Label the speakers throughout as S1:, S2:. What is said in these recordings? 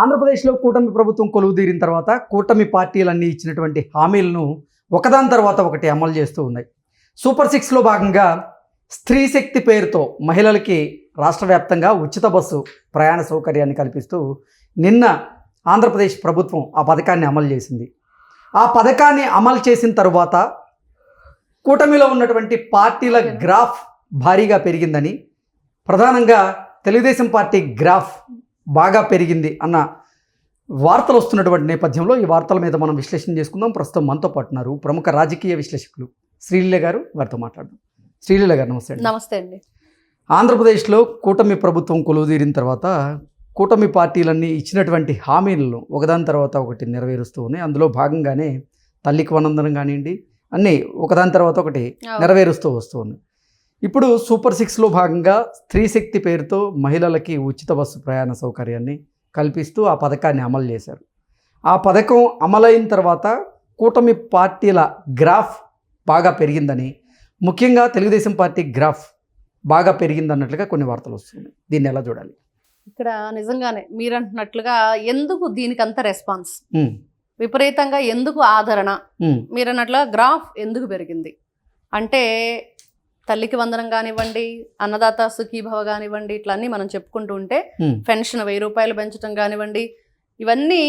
S1: ఆంధ్రప్రదేశ్లో కూటమి ప్రభుత్వం కొలువు తీరిన తర్వాత కూటమి పార్టీలన్నీ ఇచ్చినటువంటి హామీలను ఒకదాని తర్వాత ఒకటి అమలు చేస్తూ ఉన్నాయి. సూపర్ సిక్స్లో భాగంగా స్త్రీ శక్తి పేరుతో మహిళలకి రాష్ట్ర వ్యాప్తంగా ఉచిత బస్సు ప్రయాణ సౌకర్యాన్ని కల్పిస్తూ నిన్న ఆంధ్రప్రదేశ్ ప్రభుత్వం ఆ పథకాన్ని అమలు చేసింది. ఆ పథకాన్ని అమలు చేసిన తరువాత కూటమిలో ఉన్నటువంటి పార్టీల గ్రాఫ్ భారీగా పెరిగిందని ప్రధానంగా తెలుగుదేశం పార్టీ గ్రాఫ్ బాగా పెరిగింది అన్న వార్తలు వస్తున్నటువంటి నేపథ్యంలో ఈ వార్తల మీద మనం విశ్లేషణ చేసుకుందాం. ప్రస్తుతం మనతో పాటు ఉన్నారు ప్రముఖ రాజకీయ విశ్లేషకులు శ్రీలీల గారు. వారితో మాట్లాడదాం. శ్రీలీల గారు నమస్తే అండి.
S2: నమస్తే అండి.
S1: ఆంధ్రప్రదేశ్లో కూటమి ప్రభుత్వం కొలువుదీరిన తర్వాత కూటమి పార్టీలన్నీ ఇచ్చినటువంటి హామీలను ఒకదాని తర్వాత ఒకటి నెరవేరుస్తూ ఉన్నాయి. అందులో భాగంగానే తల్లికి వందనం కానివ్వండి అన్నీ ఒకదాని తర్వాత ఒకటి నెరవేరుస్తూ వస్తూ ఉన్నాయి. ఇప్పుడు సూపర్ సిక్స్లో భాగంగా స్త్రీ శక్తి పేరుతో మహిళలకి ఉచిత బస్సు ప్రయాణ సౌకర్యాన్ని కల్పిస్తూ ఆ పథకాన్ని అమలు చేశారు. ఆ పథకం అమలైన తర్వాత కూటమి పార్టీల గ్రాఫ్ బాగా పెరిగిందని ముఖ్యంగా తెలుగుదేశం పార్టీ గ్రాఫ్ బాగా పెరిగిందన్నట్లుగా కొన్ని వార్తలు వస్తున్నాయి. దీన్ని ఎలా చూడాలి?
S2: ఇక్కడ నిజంగానే మీరు అంటున్నట్లుగా ఎందుకు దీనికి అంత రెస్పాన్స్? విపరీతంగా ఎందుకు ఆదరణ? మీరు అన్నట్లుగా గ్రాఫ్ ఎందుకు పెరిగింది? అంటే తల్లికి వందనం కానివ్వండి అన్నదాత సుఖీభవ కానివ్వండి ఇట్లా అన్నీ మనం చెప్పుకుంటూ ఉంటే పెన్షన్ వెయ్యి రూపాయలు పెంచడం కానివ్వండి ఇవన్నీ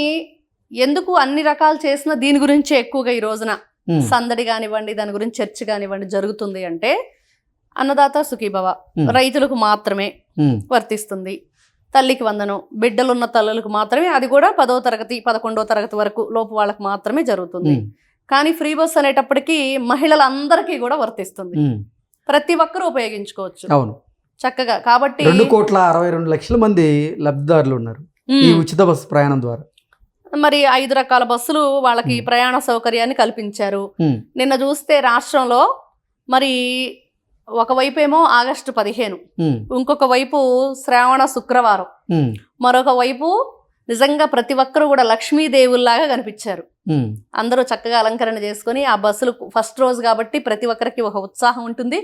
S2: ఎందుకు అన్ని రకాలు చేసినా దీని గురించి ఎక్కువగా ఈ రోజున సందడి కానివ్వండి దాని గురించి చర్చ కానివ్వండి జరుగుతుంది అంటే అన్నదాత సుఖీభవ రైతులకు మాత్రమే వర్తిస్తుంది. తల్లికి వందనం బిడ్డలున్న తల్లులకు మాత్రమే అది కూడా పదో తరగతి పదకొండో తరగతి వరకు లోపు వాళ్ళకి మాత్రమే జరుగుతుంది. కానీ ఫ్రీ బస్ అనేటప్పటికీ మహిళలందరికీ కూడా వర్తిస్తుంది. ప్రతి ఒక్కరూ ఉపయోగించుకోవచ్చు.
S1: అవును.
S2: చక్కగా. కాబట్టి
S1: రెండు కోట్ల అరవై రెండు లక్షల మంది లబ్ధిదారులు ఉన్నారు ఈ ఉచిత బస్సు ప్రయాణం ద్వారా.
S2: మరి ఐదు రకాల బస్సులు వాళ్ళకి. ప్రయాణ సౌకర్యాన్ని కల్పించారు. నిన్న చూస్తే రాష్ట్రంలో మరి ఒకవైపు ఏమో ఆగస్టు పదిహేను. ఇంకొక వైపు శ్రావణ శుక్రవారం. మరొక వైపు నిజంగా ప్రతి ఒక్కరూ కూడా లక్ష్మీదేవుల్లాగా కనిపించారు. అందరూ చక్కగా అలంకరణ చేసుకొని ఆ బస్సులు ఫస్ట్ రోజు కాబట్టి ప్రతి ఒక్కరికి ఒక ఉత్సాహం ఉంటుంది.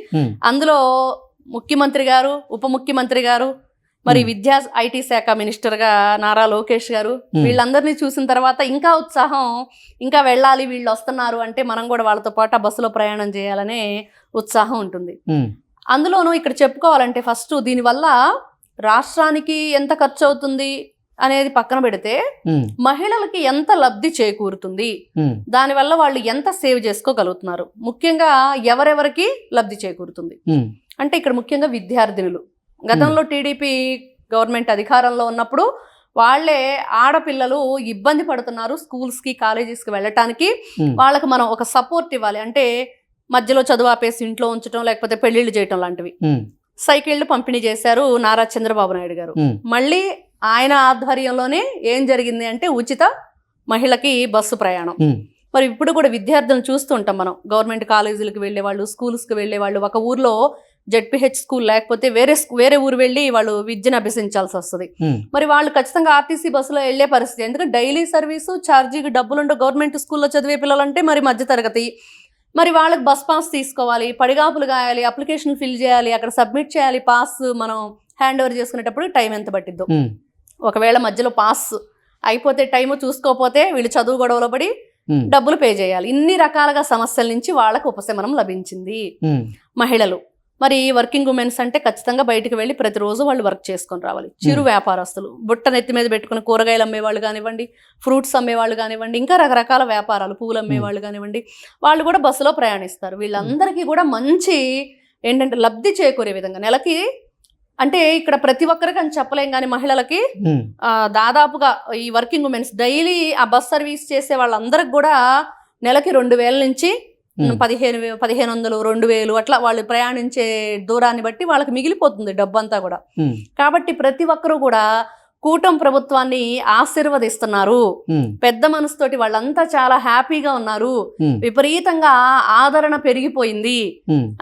S2: అందులో ముఖ్యమంత్రి గారు ఉప ముఖ్యమంత్రి గారు మరి. విద్యా ఐటీ శాఖ మినిస్టర్గా నారా లోకేష్ గారు. వీళ్ళందరినీ చూసిన తర్వాత ఇంకా ఉత్సాహం ఇంకా వెళ్ళాలి వీళ్ళు వస్తున్నారు అంటే మనం కూడా వాళ్ళతో పాటు ఆ బస్సులో ప్రయాణం చేయాలనే ఉత్సాహం ఉంటుంది. అందులోనూ ఇక్కడ చెప్పుకోవాలంటే ఫస్ట్ దీనివల్ల రాష్ట్రానికి ఎంత ఖర్చు అవుతుంది అనేది పక్కన పెడితే మహిళలకి ఎంత లబ్ధి చేకూరుతుంది? దానివల్ల వాళ్ళు ఎంత సేవ్ చేసుకోగలుగుతున్నారు? ముఖ్యంగా ఎవరెవరికి లబ్ధి చేకూరుతుంది? అంటే ఇక్కడ ముఖ్యంగా విద్యార్థినులు. గతంలో టీడీపీ గవర్నమెంట్ అధికారంలో ఉన్నప్పుడు వాళ్ళే ఆడపిల్లలు ఇబ్బంది పడుతున్నారు స్కూల్స్కి కాలేజెస్కి వెళ్ళటానికి.
S1: ఉమ్,
S2: వాళ్ళకి మనం ఒక సపోర్ట్ ఇవ్వాలి. అంటే మధ్యలో చదువు ఆపేసి ఇంట్లో ఉంచడం లేకపోతే పెళ్ళిళ్ళు చేయటం లాంటివి.
S1: ఉమ్,
S2: సైకిళ్ళు పంపిణీ చేశారు నారా చంద్రబాబు నాయుడు గారు. మళ్ళీ ఆయన ఆధ్వర్యంలోనే ఏం జరిగింది అంటే ఉచిత మహిళకి బస్సు ప్రయాణం. మరి ఇప్పుడు కూడా విద్యార్థులను చూస్తూ ఉంటాం మనం. గవర్నమెంట్ కాలేజీలకు వెళ్ళే వాళ్ళు స్కూల్స్కి వెళ్ళే వాళ్ళు ఒక ఊర్లో జెడ్పీహెచ్ స్కూల్ లేకపోతే వేరే వేరే ఊరు వెళ్ళి వాళ్ళు విద్యను అభ్యసించాల్సి వస్తుంది. మరి వాళ్ళు ఖచ్చితంగా ఆర్టీసీ బస్సులో వెళ్ళే పరిస్థితి. ఎందుకంటే డైలీ సర్వీసు ఛార్జీకి డబ్బులుండే గవర్నమెంట్ స్కూల్లో చదివే పిల్లలంటే మరి మధ్యతరగతి. మరి వాళ్ళకి బస్ పాస్ తీసుకోవాలి పడిగాపులు కాయాలి అప్లికేషన్ ఫిల్ చేయాలి అక్కడ సబ్మిట్ చేయాలి పాస్ మనం హ్యాండ్ ఓవర్ చేసుకునేటప్పుడు టైం ఎంత పట్టిద్దో. ఒకవేళ మధ్యలో పాస్ అయిపోతే టైము చూసుకోకపోతే వీళ్ళు చదువు గొడవలో పడి డబ్బులు పే చేయాలి. ఇన్ని రకాలుగా సమస్యల నుంచి వాళ్ళకు ఉపశమనం లభించింది. మహిళలు. మరి వర్కింగ్ ఉమెన్స్ అంటే ఖచ్చితంగా బయటికి వెళ్ళి ప్రతిరోజు వాళ్ళు వర్క్ చేసుకొని రావాలి. చిరు. వ్యాపారస్తులు. బుట్ట నెత్తి మీద పెట్టుకుని కూరగాయలు అమ్మేవాళ్ళు కానివ్వండి ఫ్రూట్స్ అమ్మేవాళ్ళు కానివ్వండి ఇంకా రకరకాల వ్యాపారాలు పూలు అమ్మేవాళ్ళు కానివ్వండి వాళ్ళు కూడా బస్సులో ప్రయాణిస్తారు. వీళ్ళందరికీ కూడా మంచి ఏంటంటే లబ్ధి చేకూరే విధంగా. నెలకి అంటే ఇక్కడ ప్రతి ఒక్కరికి అని చెప్పలేం కానీ మహిళలకి దాదాపుగా ఈ వర్కింగ్ ఉమెన్స్ డైలీ ఆ బస్ సర్వీస్ చేసే వాళ్ళందరికి కూడా నెలకి రెండు వేల నుంచి పదిహేను పదిహేను వందలు రెండు వేలు అట్లా వాళ్ళు ప్రయాణించే దూరాన్ని బట్టి వాళ్ళకి మిగిలిపోతుంది డబ్బు అంతా కూడా. కాబట్టి ప్రతి ఒక్కరూ కూడా కూటమి ప్రభుత్వాన్ని ఆశీర్వదిస్తున్నారు. పెద్ద మనసుతోటి వాళ్ళంతా చాలా హ్యాపీగా ఉన్నారు. విపరీతంగా ఆదరణ పెరిగిపోయింది.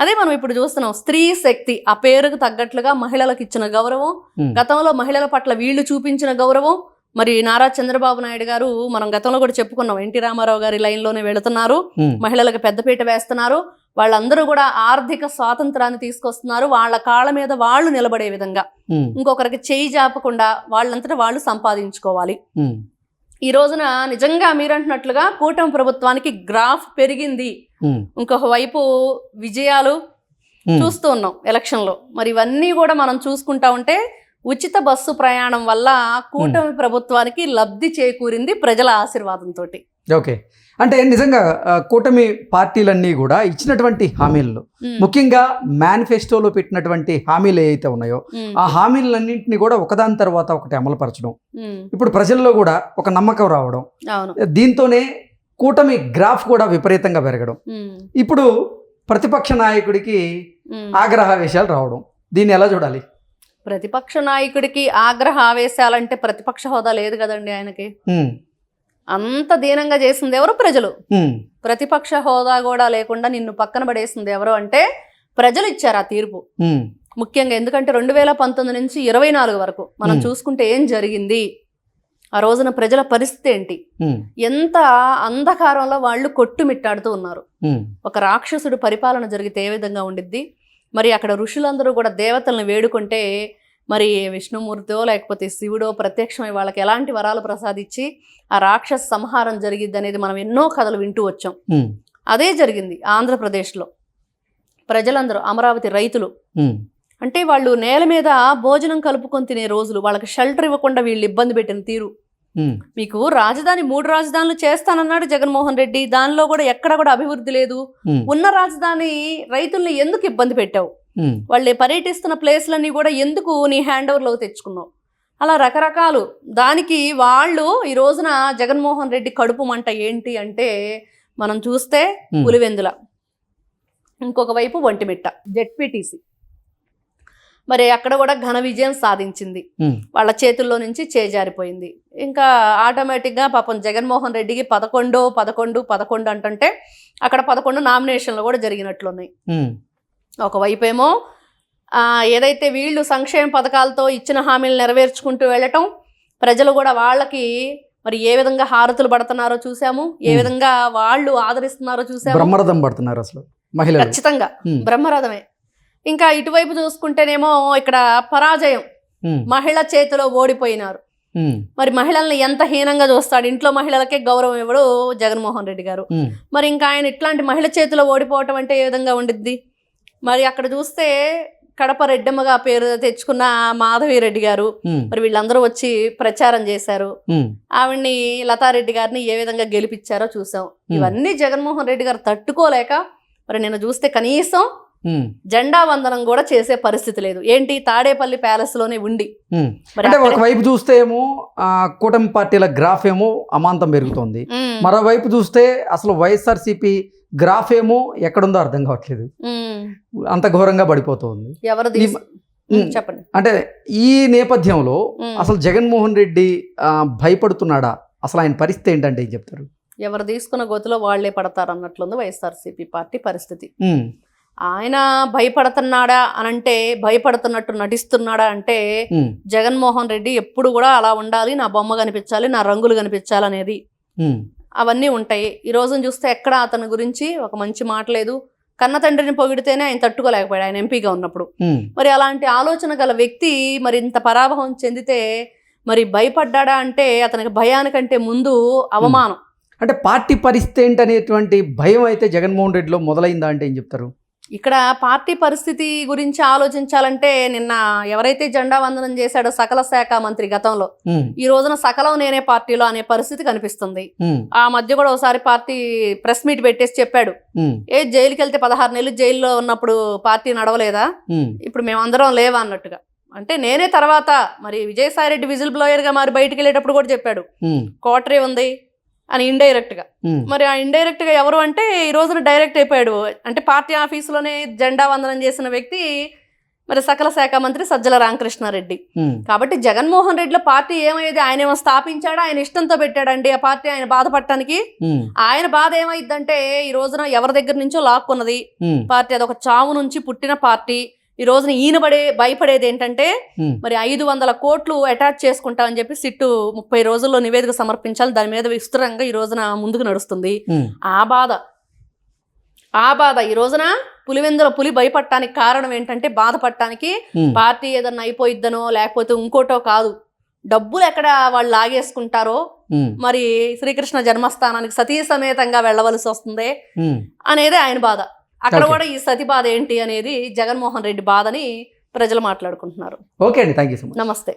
S2: అదే మనం ఇప్పుడు చూస్తున్నాం స్త్రీ శక్తి ఆ పేరుకు తగ్గట్లుగా మహిళలకు ఇచ్చిన గౌరవం గతంలో మహిళల పట్ల వీళ్ళు చూపించిన గౌరవం. మరి నారా చంద్రబాబు నాయుడు గారు మనం గతంలో కూడా చెప్పుకున్నాం ఎన్టీ రామారావు గారి లైన్లోనే వెళుతున్నారు. మహిళలకు పెద్దపీట వేస్తున్నారు. వాళ్ళందరూ కూడా ఆర్థిక స్వాతంత్రాన్ని తీసుకొస్తున్నారు. వాళ్ళ కాళ్ళ మీద వాళ్ళు నిలబడే విధంగా. ఇంకొకరికి చేయి జాపకుండా వాళ్ళంతటా వాళ్ళు సంపాదించుకోవాలి. ఈ రోజున నిజంగా మీరు అంటున్నట్లుగా కూటమి ప్రభుత్వానికి గ్రాఫ్ పెరిగింది. ఇంకొక వైపు విజయాలు. చూస్తూ ఉన్నాం ఎలక్షన్లో. మరి ఇవన్నీ కూడా మనం చూసుకుంటా ఉంటే ఉచిత బస్సు ప్రయాణం వల్ల కూటమి ప్రభుత్వానికి లబ్ధి చేకూరింది ప్రజల ఆశీర్వాదంతో
S1: ఓకే. అంటే నిజంగా కూటమి పార్టీలన్నీ కూడా ఇచ్చినటువంటి హామీలు. ముఖ్యంగా మేనిఫెస్టోలో పెట్టినటువంటి హామీలు ఏవైతే ఉన్నాయో ఆ హామీలన్నింటినీ కూడా ఒకదాని తర్వాత ఒకటి అమలుపరచడం. ఇప్పుడు ప్రజల్లో కూడా ఒక నమ్మకం రావడం. దీంతోనే కూటమి గ్రాఫ్ కూడా విపరీతంగా పెరగడం. ఇప్పుడు ప్రతిపక్ష నాయకుడికి. ఆగ్రహావేశాలు రావడం. దీన్ని ఎలా చూడాలి?
S2: ప్రతిపక్ష నాయకుడికి ఆగ్రహ ఆవేశాలంటే ప్రతిపక్ష హోదా లేదు కదండి ఆయనకి. అంత దీనంగా చేసింది ఎవరు? ప్రజలు. ప్రతిపక్ష హోదా కూడా లేకుండా నిన్ను పక్కన పడేసింది ఎవరు అంటే ప్రజలు ఇచ్చారు ఆ తీర్పు. ముఖ్యంగా ఎందుకంటే రెండు వేల పంతొమ్మిది నుంచి ఇరవై నాలుగు వరకు మనం. చూసుకుంటే ఏం జరిగింది? ఆ రోజున ప్రజల పరిస్థితి ఏంటి? ఎంత అంధకారంలో వాళ్ళు కొట్టుమిట్టాడుతూ ఉన్నారు. ఒక రాక్షసుడు పరిపాలన జరిగితే ఏ విధంగా ఉండిద్ది? మరి అక్కడ ఋషులందరూ కూడా దేవతలను వేడుకుంటే మరి విష్ణుమూర్తితో లేకపోతే శివుడో ప్రత్యక్షమై వాళ్ళకి ఎలాంటి వరాలు ప్రసాదించి ఆ రాక్షస సంహారం జరిగిద్ది అనేది మనం ఎన్నో కథలు వింటూ వచ్చాం. అదే జరిగింది ఆంధ్రప్రదేశ్లో. ప్రజలందరూ అమరావతి రైతులు అంటే వాళ్ళు నేల మీద భోజనం కలుపుకొని తినే రోజులు వాళ్ళకి షెల్టర్ ఇవ్వకుండా వీళ్ళు ఇబ్బంది పెట్టిన తీరు. మీకు రాజధాని మూడు రాజధానులు చేస్తానన్నాడు జగన్మోహన్ రెడ్డి. దానిలో కూడా ఎక్కడ కూడా అభివృద్ధి లేదు. ఉన్న రాజధాని రైతుల్ని ఎందుకు ఇబ్బంది పెట్టావు? వాళ్ళు పర్యటిస్తున్న ప్లేస్లన్నీ కూడా ఎందుకు నీ హ్యాండ్ ఓవర్లో తెచ్చుకున్నావు? అలా రకరకాలు. దానికి వాళ్ళు ఈ రోజున జగన్మోహన్ రెడ్డి కడుపు మంట ఏంటి అంటే మనం చూస్తే పులివెందుల. ఇంకొక వైపు ఒంటిమిట్ట జెడ్పీటీసీ. మరి అక్కడ కూడా ఘన విజయం సాధించింది. వాళ్ళ చేతుల్లో నుంచి చేజారిపోయింది. ఇంకా ఆటోమేటిక్గా పాపం జగన్మోహన్ రెడ్డికి పదకొండు పదకొండు పదకొండు అంటుంటే అక్కడ పదకొండు నామినేషన్లు కూడా జరిగినట్లున్నాయి. ఒకవైపు ఏమో ఆ, ఏదైతే వీళ్ళు సంక్షేమ పథకాలతో ఇచ్చిన హామీలు నెరవేర్చుకుంటూ వెళ్ళటం ప్రజలు కూడా వాళ్ళకి మరి ఏ విధంగా హారతులు పడుతున్నారో చూసాము ఏ. విధంగా వాళ్ళు ఆదరిస్తున్నారో చూసాము
S1: బ్రహ్మరథం పడుతున్నారు అసలు మహిళలు.
S2: ఖచ్చితంగా. బ్రహ్మరథమే. ఇంకా ఇటువైపు చూసుకుంటేనేమో ఇక్కడ పరాజయం. మహిళ చేతిలో ఓడిపోయినారు. మరి మహిళల్ని ఎంత హీనంగా చూస్తాడు? ఇంట్లో మహిళలకే గౌరవం ఇవ్వడు జగన్మోహన్ రెడ్డి గారు. మరి ఇంకా ఆయన ఇట్లాంటి మహిళ చేతిలో ఓడిపోవటం అంటే ఏ విధంగా ఉండిద్ది? మరి అక్కడ చూస్తే కడప రెడ్డమ్మగా పేరు తెచ్చుకున్న మాధవి రెడ్డి గారు మరి వీళ్ళందరూ వచ్చి ప్రచారం చేశారు. ఆవిడ్ని లతారెడ్డి గారిని ఏ విధంగా గెలిపించారో చూసాం. ఇవన్నీ జగన్మోహన్ రెడ్డి గారు తట్టుకోలేక మరి నేను చూస్తే కనీసం జెండా వందనం కూడా చేసే పరిస్థితి లేదు. ఏంటి? తాడేపల్లి ప్యాలెస్లోనే ఉండి.
S1: అంటే ఒకవైపు చూస్తే ఏమో ఆ, కూటమి పార్టీల గ్రాఫ్ ఏమో అమాంతం పెరుగుతోంది. మరోవైపు చూస్తే అసలు వైఎస్ఆర్సీపీ గ్రాఫ్ ఏమో ఎక్కడుందో అర్థం కావట్లేదు. అంత ఘోరంగా పడిపోతుంది.
S2: చెప్పండి.
S1: అంటే ఈ నేపథ్యంలో అసలు జగన్మోహన్ రెడ్డి భయపడుతున్నాడా? అసలు ఆయన పరిస్థితి ఏంటంటే ఏం చెప్తారు?
S2: ఎవరు తీసుకున్న గోతిలో వాళ్ళే పడతారు అన్నట్లుంది వైఎస్ఆర్సీపీ పార్టీ పరిస్థితి. ఆయన భయపడుతున్నాడా అనంటే భయపడుతున్నట్టు నటిస్తున్నాడా అంటే జగన్మోహన్ రెడ్డి ఎప్పుడు కూడా అలా ఉండాలి నా బొమ్మ కనిపించాలి నా రంగులు కనిపించాలి అనేది అవన్నీ ఉంటాయి. ఈ రోజున చూస్తే ఎక్కడ అతని గురించి ఒక మంచి మాట లేదు. కన్న తండ్రిని పొగిడితేనే ఆయన తట్టుకోలేకపోయాడు ఆయన ఎంపీగా ఉన్నప్పుడు. మరి అలాంటి ఆలోచన గల వ్యక్తి మరి ఇంత పరాభవం చెందితే మరి భయపడ్డాడా అంటే అతనికి భయానికంటే ముందు అవమానం.
S1: అంటే పార్టీ పరిస్థితి ఏంటనేటువంటి భయం అయితే జగన్మోహన్ రెడ్డిలో మొదలైందా అంటే ఏం చెప్తారు?
S2: ఇక్కడ పార్టీ పరిస్థితి గురించి ఆలోచించాలంటే నిన్న ఎవరైతే జెండా వందనం చేశాడో సకల శాఖ మంత్రి గతంలో ఈ రోజున సకలం నేనే పార్టీలో అనే పరిస్థితి కనిపిస్తుంది. ఆ మధ్య కూడా ఒకసారి పార్టీ ప్రెస్ మీట్ పెట్టేసి చెప్పాడు. ఏ జైలుకి వెళ్తే పదహారు నెలలు జైల్లో ఉన్నప్పుడు పార్టీ నడవలేదా? ఇప్పుడు మేమందరం లేవా అన్నట్టుగా. అంటే నేనే తర్వాత మరి విజయసాయిరెడ్డి విజిల్ బ్లోయర్గా మరి బయటికి వెళ్ళేటప్పుడు కూడా చెప్పాడు. కోటరీ ఉంది అని ఇండైరెక్ట్గా మరి ఆ ఇండైరెక్ట్గా ఎవరు అంటే ఈ రోజున డైరెక్ట్ అయిపోయాడు. అంటే పార్టీ ఆఫీసులోనే జెండా వందనం చేసిన వ్యక్తి మరి సకల శాఖ మంత్రి సజ్జల రామకృష్ణారెడ్డి. కాబట్టి జగన్మోహన్ రెడ్డిలో పార్టీ ఏమయ్యేది? ఆయన ఏమో స్థాపించాడు? ఆయన ఇష్టంతో పెట్టాడండి ఆ పార్టీ ఆయన బాధపడటానికి. ఆయన బాధ ఏమైందంటే ఈ రోజున ఎవరి దగ్గర నుంచో లాక్కున్నది. పార్టీ అదొక చావు నుంచి పుట్టిన పార్టీ. ఈ రోజున ఈయన పడే భయపడేది ఏంటంటే మరి ఐదు వందల కోట్లు అటాచ్ చేసుకుంటామని చెప్పి సిట్టు ముప్పై రోజుల్లో నివేదిక సమర్పించాలి. దాని మీద విస్తృతంగా ఈ రోజున ముందుకు నడుస్తుంది. ఆ బాధ. ఆ బాధ. ఈ రోజున పులివెందుల పులి భయపడటానికి కారణం ఏంటంటే బాధపడటానికి పార్టీ ఏదన్నా అయిపోయిద్దనో లేకపోతే ఇంకోటో కాదు. డబ్బులు ఎక్కడ వాళ్ళు లాగేసుకుంటారో మరి శ్రీకృష్ణ జన్మస్థానానికి సతీ సమేతంగా వెళ్ళవలసి వస్తుంది. అనేది ఆయన బాధ. అక్కడ. కూడా ఈ సతి బాధ ఏంటి అనేది జగన్మోహన్ రెడ్డి బాధని ప్రజలు మాట్లాడుకుంటున్నారు.
S1: ఓకే అండి థ్యాంక్ యూ సో మచ్
S2: నమస్తే.